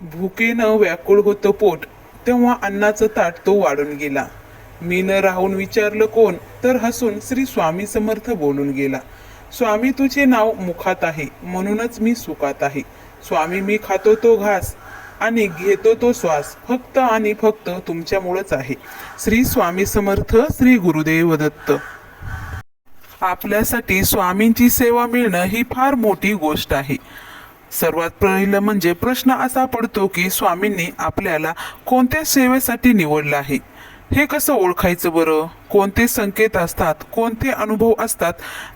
भुकेनं व्याकुळ होतं पोट तेव्हा अन्नाचं ताट तो वाढून गेला. मी न राहून विचारलं कोण तर हसून श्री स्वामी समर्थ बोलून गेला. स्वामी तुझे नाव मुखात आहे म्हणूनच मी सुखात आहे. स्वामी मी खातो तो घास आणि घेतो तो श्वास फक्त आणि फक्त तुमच्यामुळेच आहे. श्री स्वामी समर्थ श्री गुरुदेव दत्त. आपल्यासाठी स्वामींची सेवा मिळणं ही फार मोठी गोष्ट आहे. सर्वात पहिलं म्हणजे प्रश्न असा पडतो की स्वामींनी आपल्याला कोणत्या सेवेसाठी निवडलं आहे? हे कसं ओळखायचं बरं? कोणते संकेत असतात? कोणते अनुभव असतात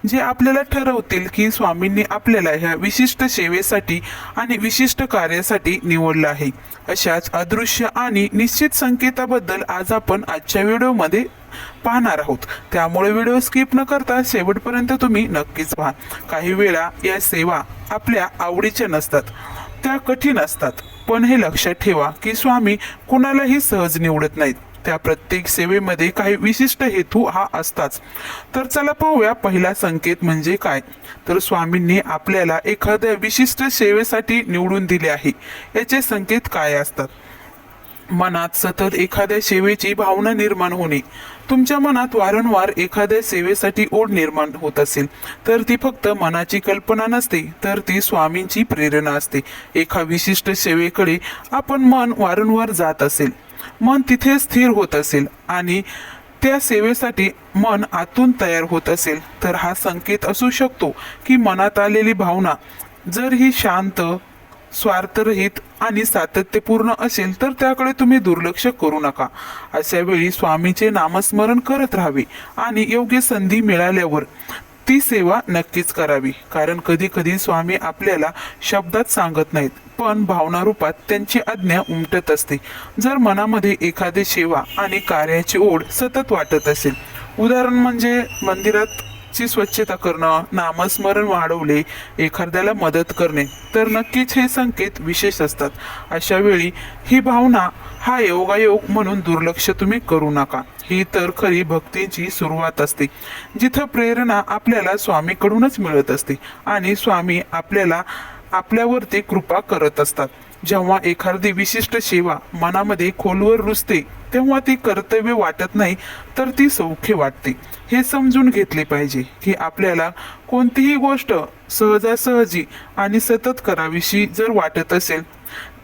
जे आपल्याला ठरवतील की स्वामींनी आपल्याला ह्या विशिष्ट सेवेसाठी आणि विशिष्ट कार्यासाठी निवडलं आहे? अशाच अदृश्य आणि निश्चित संकेताबद्दल आज आपण आजच्या व्हिडिओमध्ये पाहणार आहोत. त्यामुळे व्हिडिओ स्किप न करता शेवटपर्यंत तुम्ही नक्कीच पहा. काही वेळा या सेवा आपल्या आवडीच्या नसतात. त्या कठीण असतात. पण हे लक्षात ठेवा की स्वामी कुणालाही सहज निवडत नाहीत. त्या प्रत्येक सेवेमध्ये काही विशिष्ट हेतू हा असताच. तर चला पाहूया पहिला संकेत म्हणजे काय? तर स्वामींनी आपल्याला एखाद्या विशिष्ट सेवेसाठी निवडून दिले आहे. याचे संकेत काय असतात? मनात सतत एखाद्या सेवेची भावना निर्माण होणे. तुमच्या मनात वारंवार एखाद्या सेवेसाठी ओढ निर्माण होत असेल तर ती फक्त मनाची कल्पना नसते तर ती स्वामींची प्रेरणा असते. एका विशिष्ट सेवेकडे आपण मन वारंवार जात असेल मन तिथे स्थिर होत असेल आणि त्या सेवेसाठी मन आतून तयार होत असेल तर हा संकेत असू शकतो की मनात आलेली भावना जर ही शांत स्वार्थरहित आणि सातत्यपूर्ण असेल तर त्याकडे तुम्ही दुर्लक्ष करू नका. अशा वेळी स्वामीचे नामस्मरण करत राहावे आणि योग्य संधी मिळाल्यावर ती सेवा नक्कीच करावी. कारण कधी कधी स्वामी आपल्याला शब्दात सांगत नाहीत पण भावना रूपात त्यांची आज्ञा उमटत असते. जर मनामध्ये एखादी सेवा आणि कार्याची ओढ सतत वाटत असेल उदाहरण म्हणजे मंदिरात ची स्वच्छता करणं नामस्मरण वाढवले एखाद्याला मदत करणे तर नक्कीच हे संकेत विशेष असतात. अशा वेळी ही भावना हा योगायोग म्हणून दुर्लक्ष तुम्ही करू नका. ही तर खरी भक्तीची सुरुवात असते जिथं प्रेरणा आपल्याला स्वामीकडूनच मिळत असते आणि स्वामी आपल्याला आपल्यावरती कृपा करत असतात. जेव्हा एखादी विशिष्ट सेवा मनामध्ये खोलवर रुजते तेव्हा ती कर्तव्य वाटत नाही तर ती सौख्य वाटते. हे समजून घेतले पाहिजे की आपल्याला कोणतीही गोष्ट सहजासहजी आणि सतत करावीशी जर वाटत असेल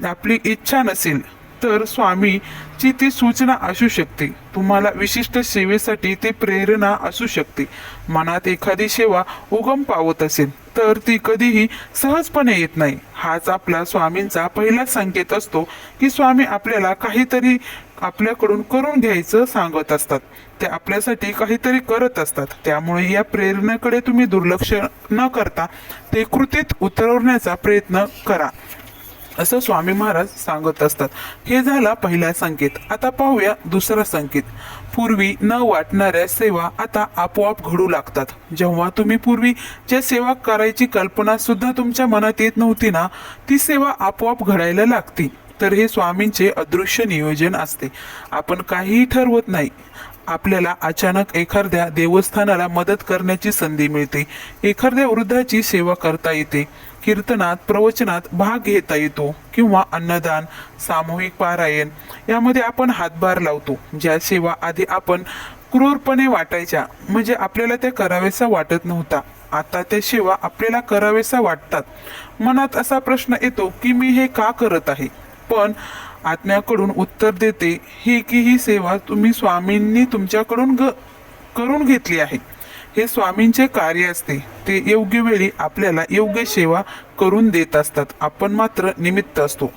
आपली इच्छा नसेल तर स्वामीची ती सूचना असू शकते. तुम्हाला विशिष्ट सेवेसाठी ती प्रेरणा असू शकते. मनात एखादी सेवा उगम पावत असेल तर ती कधीही सहजपणे येत नाही. हाच आपला स्वामींचा पहिला संकेत असतो की स्वामी आपल्याला काहीतरी आपल्याकडून करून घ्यायचं सांगत असतात. ते आपल्यासाठी काहीतरी करत असतात. त्यामुळे या प्रेरणेकडे तुम्ही दुर्लक्ष न करता ते कृतीत उतरवण्याचा प्रयत्न करा. असं स्वामी महाराज सांगत असतात. हे झाला पहिला संकेत. आता पाहूया दुसरा संकेत. पूर्वी न वाटणाऱ्या सेवा आता आपोआप घडू लागतात. जेव्हा तुम्ही पूर्वी ज्या सेवा करायची कल्पना सुद्धा तुमच्या मनात येत नव्हती ना ती सेवा आपोआप घडायला लागती. तर हे स्वामींचे अदृश्य नियोजन असते. आपण काहीही ठरवत नाही. आपल्याला अचानक एखाद्या देवस्थानाला मदत करण्याची संधी मिळते. एखाद्या वृद्धाची सेवा करता येते. कीर्तनात प्रवचनात भाग घेता येतो किंवा अन्नदान सामूहिक पारायण यामध्ये आपण हातभार लावतो. ज्या सेवा आधी आपण क्रूरपणे वाटायच्या म्हणजे आपल्याला त्या करावेसा वाटत नव्हता. आता त्या सेवा आपल्याला कराव्यासा वाटतात. मनात असा प्रश्न येतो की मी हे का करत आहे? पण आत्म्याकडून उत्तर देते ही की ही सेवा तुम्ही स्वामींनी तुमच्याकडून ग करून घेतली आहे. हे स्वामींचे कार्य असते. ते योग्य वेळी आपल्याला योग्य सेवा करून देत असतात. आपण मात्र निमित्त असतो.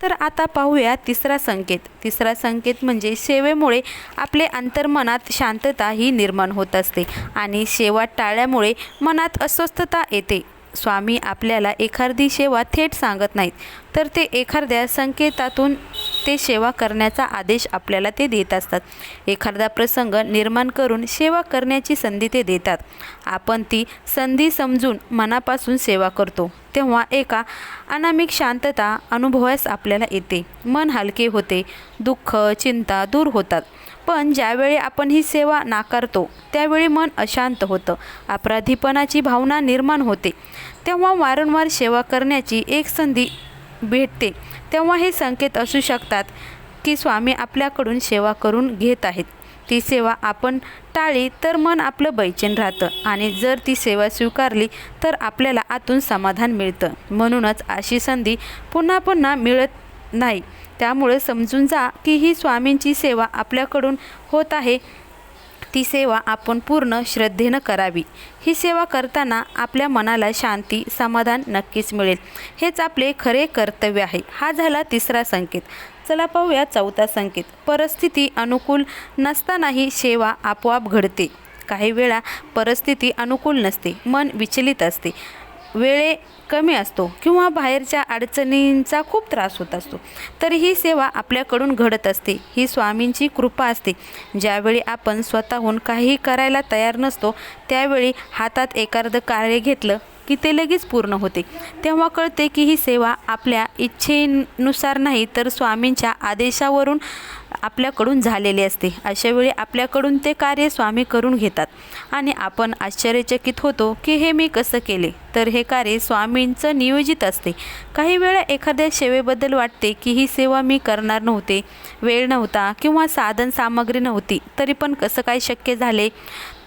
तर आता पाहूया तिसरा संकेत. तिसरा संकेत म्हणजे सेवेमुळे आपले अंतर्मनात शांतता ही निर्माण होत असते आणि सेवा टाळल्यामुळे मनात अस्वस्थता येते. स्वामी आपल्याला एखादी सेवा थेट सांगत नाहीत. तर ते एखाद्या संकेतातून ते सेवा करण्याचा आदेश आपल्याला ते देत असतात. एखादा प्रसंग निर्माण करून सेवा करण्याची संधी ते देतात. आपण ती संधी समजून मनापासून सेवा करतो. तेव्हा एका अनामिक शांतता अनुभवास आपल्याला येते. मन हलके होते. दुःख चिंता दूर होतात. पण ज्यावेळी आपण ही सेवा नाकारतो त्यावेळी मन अशांत होतं. अपराधीपणाची भावना निर्माण होते. तेव्हा वारंवार सेवा करण्याची एक संधी भेटते. तेव्हा हे संकेत असू शकतात की स्वामी आपल्याकडून सेवा करून घेत आहेत. ती सेवा आपण टाळली तर मन आपलं बैचेन राहतं आणि जर ती सेवा स्वीकारली तर आपल्याला आतून समाधान मिळतं. म्हणूनच अशी संधी पुन्हा पुन्हा मिळत नाही. त्यामुळे समजून जा की ही स्वामींची सेवा आपल्याकडून होत आहे. ती सेवा आपण पूर्ण श्रद्धेनं करावी. ही सेवा करताना आपल्या मनाला शांती समाधान नक्कीच मिळेल. हेच आपले खरे कर्तव्य आहे. हा झाला तिसरा संकेत. चला पाहूया चौथा संकेत. परिस्थिती अनुकूल नसतानाही सेवा आपोआप घडते. काही वेळा परिस्थिती अनुकूल नसते. मन विचलित असते. वेळे कमी असतो किंवा बाहेरच्या अडचणींचा खूप त्रास होत असतो. तरी ही सेवा आपल्याकडून घडत असते. ही स्वामींची कृपा असते. ज्यावेळी आपण स्वतःहून काहीही करायला तयार नसतो त्यावेळी हातात एखादं कार्य घेतलं की ते लगेच पूर्ण होते. तेव्हा कळते की ही सेवा आपल्या इच्छेनुसार नाही तर स्वामींच्या आदेशावरून आपल्याकडून झालेली असते. अशावेळी आपल्याकडून ते कार्य स्वामी करून घेतात. आणि आपण आश्चर्यचकित होतो की हे मी कसं केले? तर हे कार्य स्वामींचं नियोजित असते. काही वेळा एखाद्या सेवेबद्दल वाटते की ही सेवा मी करणार नव्हते वेळ नव्हता किंवा साधन सामग्री नव्हती तरी पण कसं काय शक्य झाले?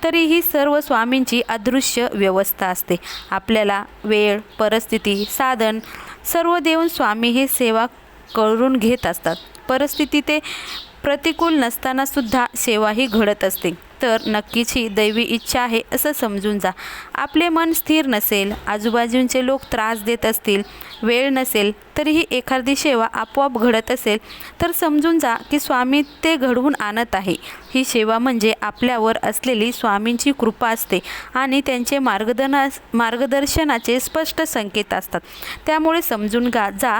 तरीही सर्व स्वामींची अदृश्य व्यवस्था असते. आपल्याला वेळ परिस्थिती साधन सर्व देऊन स्वामी हे सेवा करून घेत असतात. परिस्थिती ते प्रतिकूल नसतानासुद्धा सेवा ही घडत असते. तर नक्कीच ही दैवी इच्छा आहे असं समजून जा. आपले मन स्थिर नसेल आजूबाजूंचे लोक त्रास देत असतील वेळ नसेल तरीही एखादी सेवा आपोआप घडत असेल तर समजून जा की स्वामी ते घडवून आणत आहे. ही सेवा म्हणजे आपल्यावर असलेली स्वामींची कृपा असते आणि त्यांचे मार्गदना मार्गदर्शनाचे स्पष्ट संकेत असतात. त्यामुळे समजून गा जा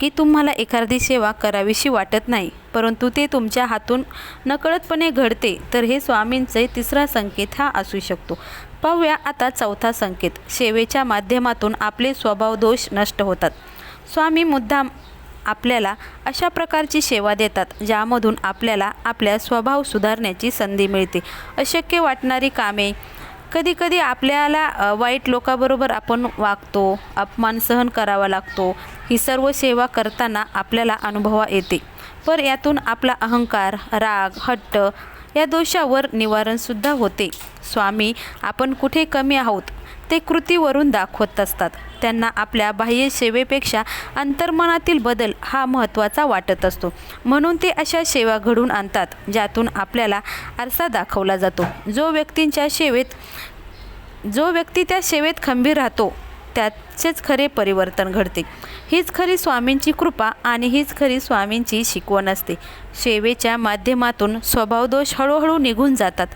की तुम्हाला एखादी सेवा करावीशी वाटत नाही परंतु ते तुमच्या हातून नकळतपणे घडते तर हे स्वामींचे तिसरा संकेत हा असू शकतो. पाहूया आता चौथा संकेत. सेवेच्या माध्यमातून आपले स्वभाव दोष नष्ट होतात. स्वामी मुद्दाम आपल्याला अशा प्रकारची सेवा देतात ज्यामधून आपल्याला आपल्या स्वभाव सुधारण्याची संधी मिळते. अशक्य वाटणारी कामे. कधीकधी आपल्याला वाईट लोकाबरोबर आपण वागतो अपमान सहन करावा लागतो ही सर्व सेवा करताना आपल्याला अनुभवा येते. पर यातून आपला अहंकार राग हट्ट या दोषावर निवारणसुद्धा होते. स्वामी आपण कुठे कमी आहोत? ते कृतीवरून दाखवत असतात. त्यांना आपल्या बाह्य सेवेपेक्षा अंतर्मनातील बदल हा महत्त्वाचा वाटत असतो. म्हणून ते अशा सेवा घडून आणतात ज्यातून आपल्याला आरसा दाखवला जातो. जो व्यक्तींच्या सेवेत जो व्यक्ती त्या सेवेत खंबीर राहतो त्याचेच खरे परिवर्तन घडते. हीच खरी स्वामींची कृपा आणि हीच खरी स्वामींची शिकवण असते. सेवेच्या माध्यमातून स्वभावदोष हळूहळू निघून जातात.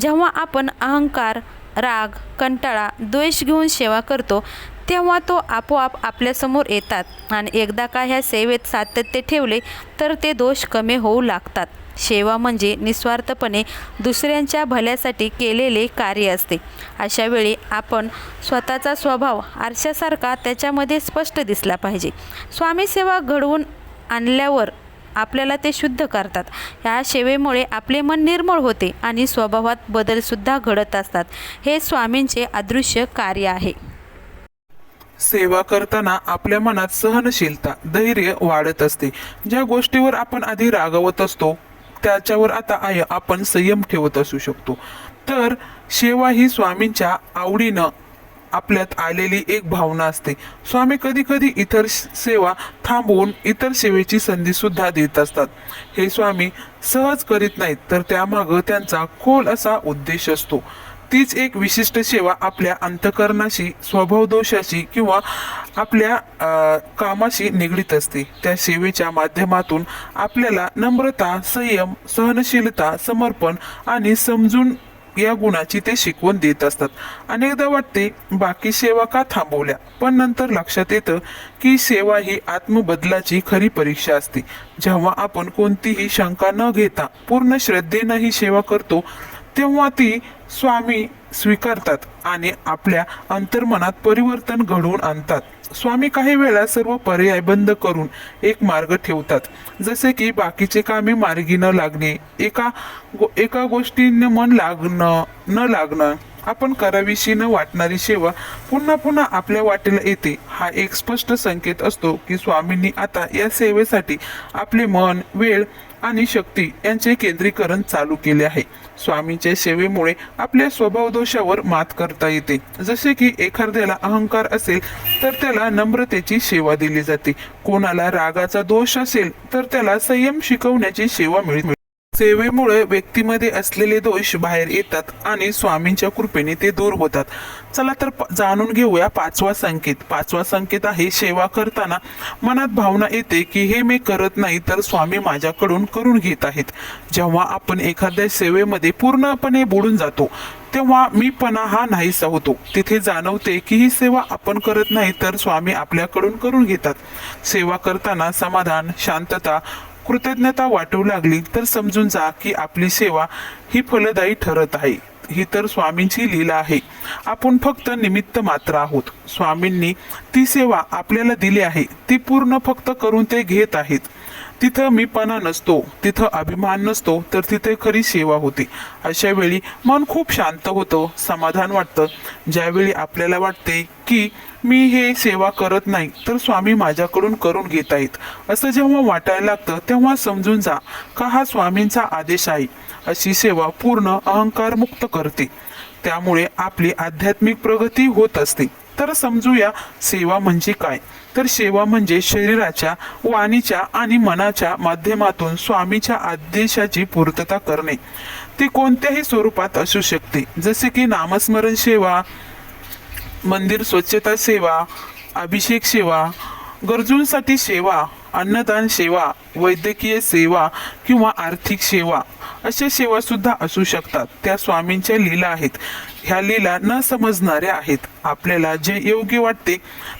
जेव्हा आपण अहंकार राग कंटाळा द्वेष घेऊन सेवा करतो तेव्हा तो आपोआप आपल्यासमोर येतात आणि एकदा का ह्या सेवेत सातत्य ठेवले तर ते दोष कमी होऊ लागतात. सेवा म्हणजे निस्वार्थपणे दुसऱ्यांच्या भल्यासाठी केलेले कार्य असते. अशावेळी आपण स्वतःचा स्वभाव आरशासारखा त्याच्यामध्ये स्पष्ट दिसला पाहिजे. स्वामी सेवा घडवून आणल्यावर आपल्याला ते शुद्ध करतात. या सेवेमुळे आपले मन निर्मळ होते आणि स्वभावात बदलसुद्धा घडत असतात. हे स्वामींचे अदृश्य कार्य आहे. सेवा करताना आपल्या मनात सहनशीलता धैर्य वाढत असते. ज्या गोष्टीवर आपण आधी रागवत असतो त्याच्यावर आता आय आपण संयम ठेवत असू शकतो. तर सेवा ही स्वामींच्या आवडीनं आपल्यात आलेली एक भावना असते. स्वामी कधी कधी इतर सेवा थांबवून इतर सेवेची संधी सुद्धा देत असतात. हे स्वामी सहज करीत नाहीत तर त्यामागं त्यांचा खोल असा उद्देश असतो. तीच एक विशिष्ट सेवा आपल्या अंतकरणाशी स्वभाव दोषाशी किंवा आपल्या कामाशी निगडीत असते. त्या सेवेच्या माध्यमातून आपल्याला नम्रता संयम सहनशीलता समर्पण आणि समजून या गुणाची ते शिकवण देत असतात. अनेकदा वाटते बाकी सेवा का थांबवल्या? पण नंतर लक्षात येतं की सेवा ही आत्मबदलाची खरी परीक्षा असते. जेव्हा आपण कोणतीही शंका न घेता पूर्ण श्रद्धेनं ही सेवा करतो तेव्हा ती स्वामी स्वीकारतात आणि आपल्या अंतर्मनात परिवर्तन घडवून आणतात. स्वामी काही वेळा सर्व पर्याय बंद करून एक मार्ग ठेवतात. जसे की बाकीचे कामे मार्गी न लागणे एका गो- एका गोष्टीने मन लागणं न लागणं आपण करावीशी न वाटणारी सेवा पुन्हा पुन्हा आपल्या वाटेला येते. हा एक स्पष्ट संकेत असतो की स्वामींनी आता या सेवेसाठी आपले मन वेळ आणि शक्ती यांचे केंद्रीकरण चालू केले आहे. स्वामींच्या सेवेमुळे आपल्या स्वभाव दोषावर मात करता येते. जसे की एखाद्याला अहंकार असेल तर त्याला नम्रतेची सेवा दिली जाते. कोणाला रागाचा दोष असेल तर त्याला संयम शिकवण्याची सेवा मिळते. सेवेमुळे व्यक्तीमध्ये असलेले दोष बाहेर येतात आणि स्वामींच्या कृपेने ते दूर होतात. चला तर प- जाणून घेऊया पाचवा संकेत. पाचवा संकेत आहे सेवा करताना मनात भावना येते की हे मी करत नाही तर स्वामी माझ्याकडून करून घेत आहेत. जेव्हा आपण एखाद्या सेवेमध्ये पूर्णपणे बुडून जातो तेव्हा मीपणा हा नाहीसा होतो. तिथे जाणवते की ही सेवा आपण करत नाही तर स्वामी आपल्याकडून करून घेतात. सेवा करताना समाधान शांतता कृतज्ञता वाटू लागली तर समजून जा की आपली सेवा ही फलदायी ठरत आहे. ही तर स्वामींची लीला आहे. आपण फक्त निमित्त मात्र आहोत. स्वामींनी ती सेवा आपल्याला दिली आहे. ती पूर्ण फक्त करून ते घेत आहेत. तिथं मीपणा नसतो. तिथं अभिमान नसतो. तर तिथे खरी सेवा होते. अशा वेळी मन खूप शांत होतं. समाधान वाटतं. ज्यावेळी आपल्याला वाटते की मी हे सेवा करत नाही तर स्वामी माझ्याकडून करून घेत आहेत. असं जेव्हा वाटायला लागतं तेव्हा समजून जा का हा स्वामींचा आदेश आहे. अशी सेवा पूर्ण अहंकार मुक्त करते. त्यामुळे आपली आध्यात्मिक प्रगती होत असते. तर समजूया सेवा म्हणजे काय? तर सेवा म्हणजे शरीराच्या वाणीच्या आणि मनाच्या माध्यमातून स्वामीच्या आदेशाची पूर्तता करणे. ती कोणत्याही स्वरूपात असू शकते जसे की नामस्मरण सेवा मंदिर स्वच्छता सेवा अभिषेक सेवा गरजूंसाठी सेवा अन्नदान सेवा वैद्यकीय सेवा किंवा आर्थिक सेवा अशा सेवा सुद्धा असू शकतात. त्या स्वामींच्या लीला आहेत. ह्या लीला न समजणाऱ्या आहेत. आपल्याला जे योग्य वाटते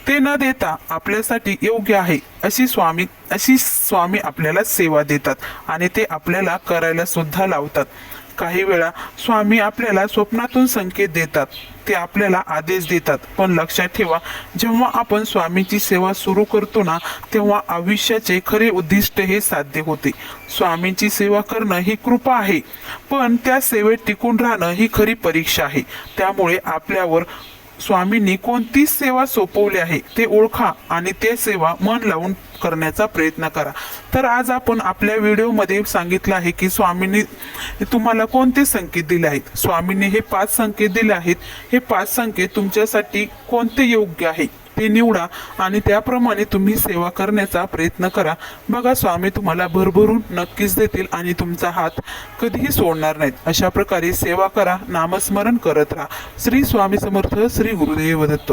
ते न देता आपल्यासाठी योग्य आहे अशी स्वामी अशी स्वामी आपल्याला सेवा देतात आणि ते आपल्याला करायला सुद्धा लावतात. काही वेळा स्वामी आपल्याला स्वप्नातून संकेत देतात. ते आपल्याला आदेश देतात. पण लक्षात ठेवा जेव्हा आपण स्वामीची सेवा सुरू करतो ना तेव्हा आयुष्याचे खरे उद्दिष्ट हे साध्य होते. स्वामींची सेवा करणं ही कृपा आहे. पण त्या सेवेत टिकून राहणं ही खरी परीक्षा आहे. त्यामुळे आपल्यावर स्वामींनी कोणती सेवा सोपवली आहे ते ओळखा आणि ते सेवा मन लावून करण्याचा प्रयत्न करा. तर आज आपण आपल्या व्हिडिओमध्ये सांगितलं आहे की स्वामींनी तुम्हाला कोणते संकेत दिले आहेत? स्वामींनी हे पाच संकेत दिले आहेत. हे पाच संकेत तुमच्यासाठी कोणते योग्य आहे? ते निवडा आणि त्याप्रमाणे तुम्ही सेवा करण्याचा प्रयत्न करा. बघा स्वामी तुम्हाला भरभरून नक्कीच देतील आणि तुमचा हात कधीही सोडणार नाहीत. अशा प्रकारे सेवा करा नामस्मरण करत राहा. श्री स्वामी समर्थ श्री गुरुदेव दत्त.